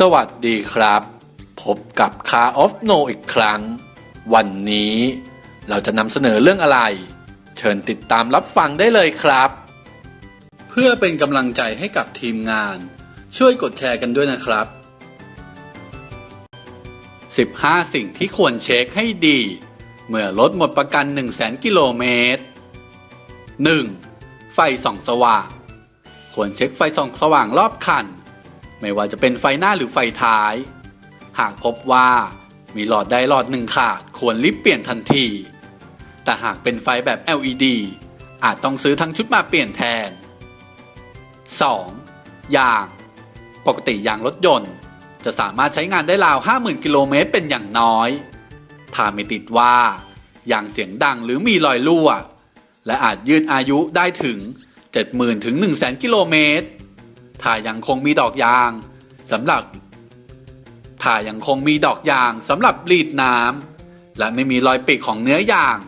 สวัสดีครับ พบกับ Car of No อีกครั้ง วันนี้เราจะนำเสนอเรื่องอะไร เชิญติดตามรับฟังได้เลยครับ เพื่อเป็นกำลังใจให้กับทีมงาน ช่วยกดแชร์กันด้วยนะครับ 15 สิ่งที่ควรเช็คให้ดี เมื่อรถหมดประกัน 1 0 0 0 0 0 กิโลเมตร 1. ไฟส่องสว่าง ควรเช็คไฟส่องสว่างรอบคัน ไม่ว่าจะเป็นไฟหน้าหรือไฟท้าย หากพบว่ามีหลอดใดหลอดหนึ่งขาดควรรีบเปลี่ยนทันที แต่หากเป็นไฟแบบ LED อาจต้องซื้อทั้งชุดมาเปลี่ยนแทน 2. ยาง ปกติยางรถยนต์ จะสามารถใช้งานได้ราว 50,000 กิโลเมตรเป็นอย่างน้อย ถ้าไม่ติดว่า อย่างเสียงดังหรือมีรอยรั่ว และอาจยืดอายุได้ถึง 70,000 ถึง 100,000 กิโลเมตร ถ้ายังคงมีดอกยางสำหรับ ถ้ายังคงมีดอกยางสำหรับรีดน้ำและไม่มีรอยปิดของเนื้อยาง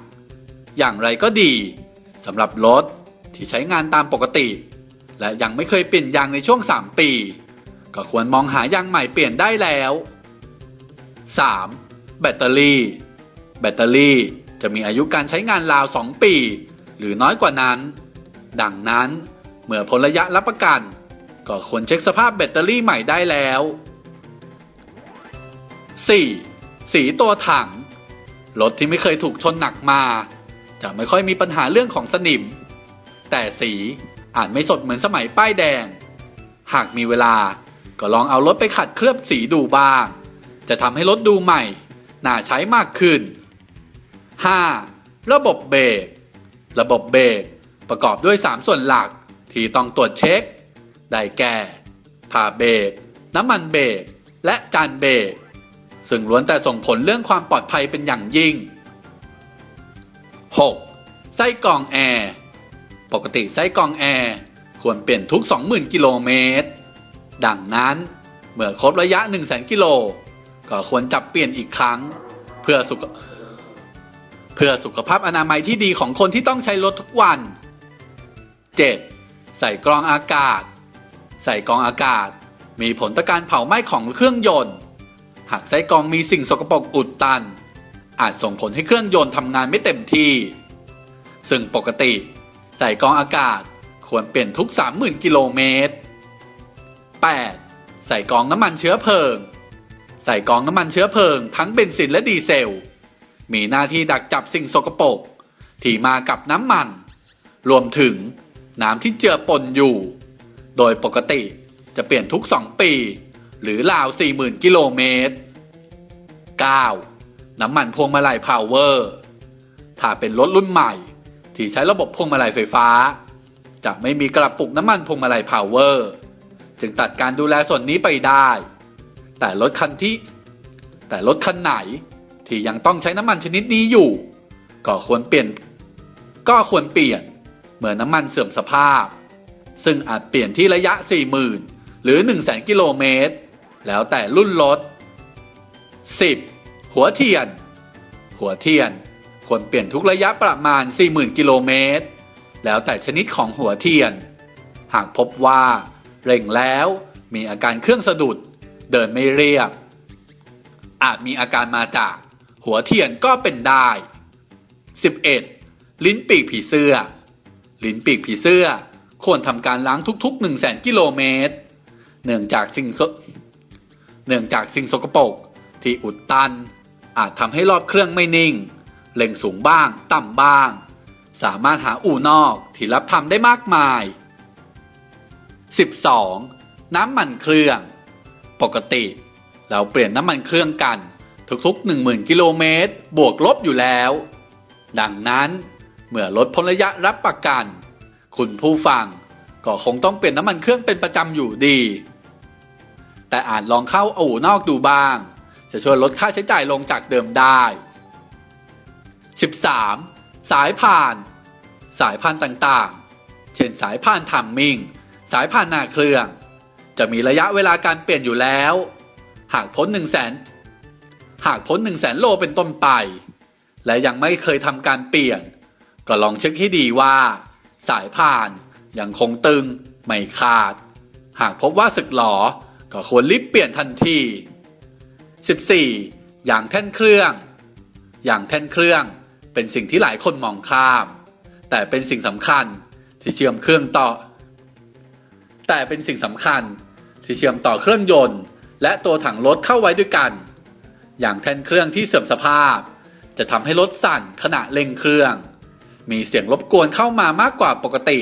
อย่างไรก็ดีสำหรับรถที่ใช้งานตามปกติ และยังไม่เคยเปลี่ยนยางในช่วง 3 ปี ก็ควรมองหายางใหม่เปลี่ยนได้แล้ว 3. แบตเตอรี่ แบตเตอรี่จะมีอายุการใช้งานราว 2 ปี หรือน้อยกว่านั้น ดังนั้นเมื่อพ้นระยะรับประกัน ก็ควรเช็คสภาพแบตเตอรี่ใหม่ได้แล้ว 4. สีตัวถัง รถที่ไม่เคยถูกชนหนักมา จะไม่ค่อยมีปัญหาเรื่องของสนิม แต่สีอาจไม่สดเหมือนสมัยป้ายแดง หากมีเวลาก็ลองเอารถไปขัดเคลือบสีดูบ้าง จะทำให้รถดูใหม่ น่าใช้มากขึ้น 5. ระบบเบรกระบบเบรกประกอบด้วย 3 ส่วนหลักที่ต้องตรวจเช็ค ได้แก่ผ่าเบรกน้ำมันเบรกและจานเบรกซึ่งล้วนแต่ส่งผลเรื่องความปลอดภัยเป็นอย่างยิ่ง 6. ไส้กรองแอร์ปกติไส้กรองแอร์ควรเปลี่ยนทุก 20,000 กิโลเมตร ดังนั้น เมื่อครบระยะ 1 0 0 0 0 0กิโล ก็ควรจับเปลี่ยนอีกครั้ง เพื่อสุขเพื่อสุขภาพอนามัยที่ดีของคนที่ต้องใช้รถทุกวัน 7. ใส่กรองอากาศ ใส่กรองอากาศ มีผลต่อการเผาไหม้ของเครื่องยนต์ หากไส้กรองมีสิ่งสกปรกอุดตัน อาจส่งผลให้เครื่องยนต์ทำงานไม่เต็มที่ ซึ่งปกติ ใส่กรองอากาศควรเปลี่ยนทุก 30,000 กิโลเมตร 8. ใส่กรองน้ำมันเชื้อเพลิง ใส่กองน้ำมันเชื้อเพลิง ทั้งเบนซินและดีเซล มีหน้าที่ดักจับสิ่งสกปรกที่มากับน้ำมัน รวมถึงน้ำที่เจือปนอยู่ โดยปกติจะเปลี่ยนทุก 2 ปี หรือราว 40,000 กิโลเมตร 9. น้ำมันพวงมาลัยพาวเวอร์ ถ้าเป็นรถรุ่นใหม่ ที่ใช้ระบบพวงมาลัยไฟฟ้า จะไม่มีกระปุกน้ำมันพวงมาลัยพาวเวอร์ จึงตัดการดูแลส่วนนี้ไปได้ แต่รถคันที่ แต่รถคันไหนที่ยังต้องใช้น้ำมันชนิดนี้อยู่ ก็ควรเปลี่ยน ก็ควรเปลี่ยนเมื่อน้ำมันเสื่อมสภาพ ซึ่งอาจเปลี่ยนที่ระยะ 40,000 หรือ 1 0 0 0 0 0กิโลเมตร แล้วแต่รุ่นรถ 10. หัวเทียน หัวเทียนควรเปลี่ยนทุกระยะประมาณ 40,000 กิโลเมตร แล้วแต่ชนิดของหัวเทียน หากพบว่า เร่งแล้วมีอาการเครื่องสะดุด เดินไม่เรียบ อาจมีอาการมาจาก หัวเทียนก็เป็นได้ 11. ลิ้นปีกผีเสื้อ ลิ้นปีกผีเสื้อ ควรทำการล้างทุกๆ 1 0 0 0 0 0กิโลเมตร เนื่องจากสิ่งเนื่องจากสิ่งสกปรกที่อุดตัน อาจทำให้รอบเครื่องไม่นิ่ง เล็งสูงบ้าง ต่ำบ้าง สามารถหาอู่นอกที่รับทำได้มากมาย 12. น้ำมันเครื่อง ปกติ เราเปลี่ยนน้ำมันเครื่องกัน ทุกๆ 10,000 กิโลเมตร บวกลบอยู่แล้ว ดังนั้น เมื่อลดพ้นระยะรับประกัน คุณผู้ฟังก็คงต้องเปลี่ยนน้ำมันเครื่องเป็นประจำอยู่ดี แต่อาจลองเข้าอู่นอกดูบ้าง จะช่วยลดค่าใช้จ่ายลงจากเดิมได้ 13. สายพาน สายพานต่างๆ เช่นสายพานทัมมิง สายพานหน้าเครื่อง จะมีระยะเวลาการเปลี่ยนอยู่แล้ว หากพ้น1 0 0 0 0แสนหากพ้น1 0 0 0 0แสนโลเป็นต้นไป และยังไม่เคยทำการเปลี่ยน ก็ลองเช็คให้ดีว่า สายพานยังคงตึงไม่ขาด หากพบว่าสึกหลอก็ควรรีบเปลี่ยนทันที 14. อย่างแท่นเครื่อง อย่างแท่นเครื่องเป็นสิ่งที่หลายคนมองข้าม แต่เป็นสิ่งสำคัญที่เชื่อมเครื่องต่อ แต่เป็นสิ่งสำคัญ ที่เชื่อมต่อเครื่องยนต์ และตัวถังรถเข้าไว้ด้วยกัน อย่างแท่นเครื่องที่เสื่อมสภาพ จะทำให้รถสั่นขณะเร่งเครื่อง มีเสียงรบกวนเข้ามามากกว่าปกติ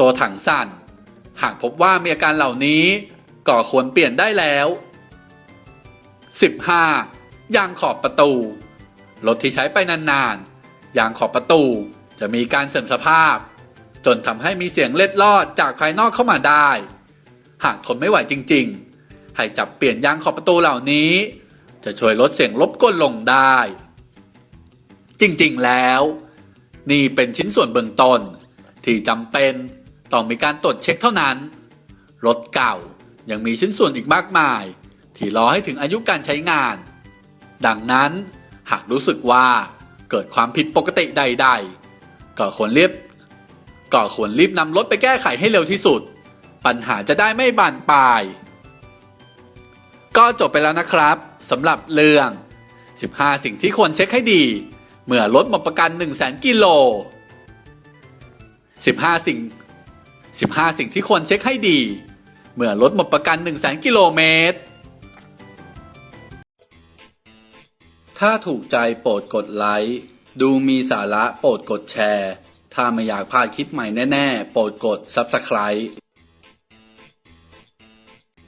ตัวถังสั่น หากพบว่ามีอาการเหล่านี้ก็ควรเปลี่ยนได้แล้ว 15. ยางขอบประตู รถที่ใช้ไปนานๆ ยางขอบประตูจะมีการเสื่อมสภาพ จนทำให้มีเสียงเล็ดลอดจากภายนอกเข้ามาได้ หากทนไม่ไหวจริงๆ ให้จับเปลี่ยนยางขอบประตูเหล่านี้ จะช่วยลดเสียงรบกวนลงได้ จริงๆแล้ว นี่เป็นชิ้นส่วนเบื้องต้น ที่จำเป็นต้องมีการตรวจเช็คเท่านั้น รถเก่ายังมีชิ้นส่วนอีกมากมาย ที่รอให้ถึงอายุการใช้งาน ดังนั้นหากรู้สึกว่าเกิดความผิดปกติใด ๆ ก็ควรรีบก็ควรรีบนำรถไปแก้ไขให้เร็วที่สุด ปัญหาจะได้ไม่บานปลาย ก็จบไปแล้วนะครับสำหรับเรื่อง 15 สิ่งที่ควรเช็คให้ดี เมื่อรถหมดประกัน 1 0 0 0 0แกิโล 15 สิ่ง 15 สิ่งที่ควรเช็คให้ดี เมื่อรถหมดประกัน1 0 0 0 0 0กิโลเมตร ถ้าถูกใจโปรดกดไลค์ดูมีสาระโปรดกดแชร์ ถ้าไม่อยากพลาดคลิปใหม่แน่ ๆ โปรดกด Subscribe